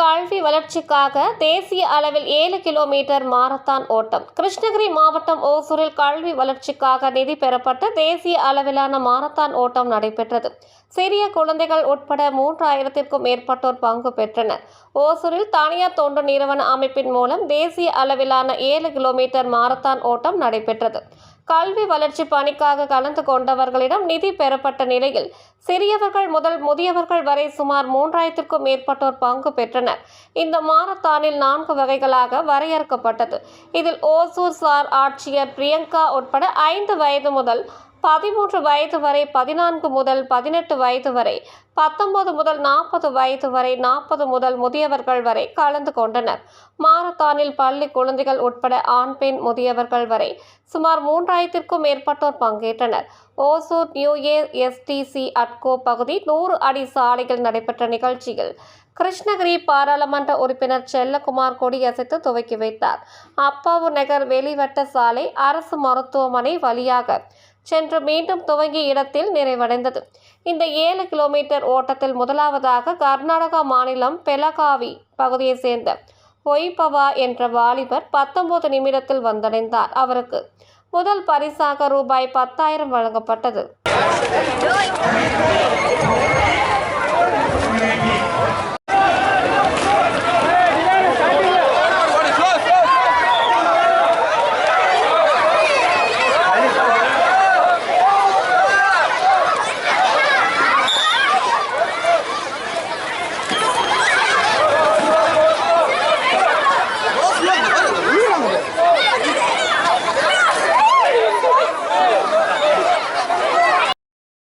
கல்வி வளர்ச்சிக்காக தேசிய அளவில் ஏழு கிலோமீட்டர் மாரத்தான் ஓட்டம். கிருஷ்ணகிரி மாவட்டம் ஓசூரில் கல்வி வளர்ச்சிக்காக நிதி பெறப்பட்ட தேசிய அளவிலான மாரத்தான் ஓட்டம் நடைபெற்றது. சிறிய குழந்தைகள் உட்பட மூன்றாயிரத்திற்கும் மேற்பட்டோர் பங்கு பெற்றனர். ஓசூரில் தனியார் தொண்டு நிறுவன அமைப்பின் மூலம் தேசிய அளவிலான ஏழு கிலோமீட்டர் மாரத்தான் ஓட்டம் நடைபெற்றது. கல்வி வளர்ச்சி பணிக்காக கலந்து கொண்டவர்களிடம் நிதி பெறப்பட்ட நிலையில் சிறியவர்கள் முதல் முதியவர்கள் வரை சுமார் மூன்றாயிரத்திற்கும் மேற்பட்டோர் பங்கு பெற்றனர். இந்த மாரத்தானில் நான்கு வகைகளாக வரையறுக்கப்பட்டது. இதில் ஓசூர் சார் ஆட்சியர் பிரியங்கா உட்பட ஐந்து வயது முதல் பதிமூன்று வயது வரை பதினான்கு முதல் பதினெட்டு வயது வரை பத்தொன்பது முதல் நாற்பது வயது வரை நாற்பது முதல் முதியவர்கள் வரை கலந்து கொண்டனர். மாரத்தானில் பள்ளி குழந்தைகள் உட்பட ஆண் பெண் முதியவர்கள் வரை சுமார் மூன்றாயிரத்திற்கும் மேற்பட்டோர் பங்கேற்றனர். ஓசூர் நியூ ஏர் எஸ்டிசி அட்கோ பகுதி நூறு அடி சாலையில் நடைபெற்ற நிகழ்ச்சியில் கிருஷ்ணகிரி பாராளுமன்ற உறுப்பினர் செல்லகுமார் கொடியசைத்து துவக்கி வைத்தார். அப்பாவு நகர் வெளிவட்ட சாலை அரசு மருத்துவமனை வழியாக சென்று மீண்டும் துவங்கிய இடத்தில் நிறைவடைந்தது. இந்த ஏழு கிலோமீட்டர் ஓட்டத்தில் முதலாவதாக கர்நாடகா மாநிலம் பெலகாவி பகுதியைச் சேர்ந்த ஒய்பவா என்ற வாலிபர் பத்தொன்பது நிமிடத்தில் வந்தடைந்தார் அவருக்கு. முதல் பரிசாக ரூபாய் பத்தாயிரம் வழங்கப்பட்டது.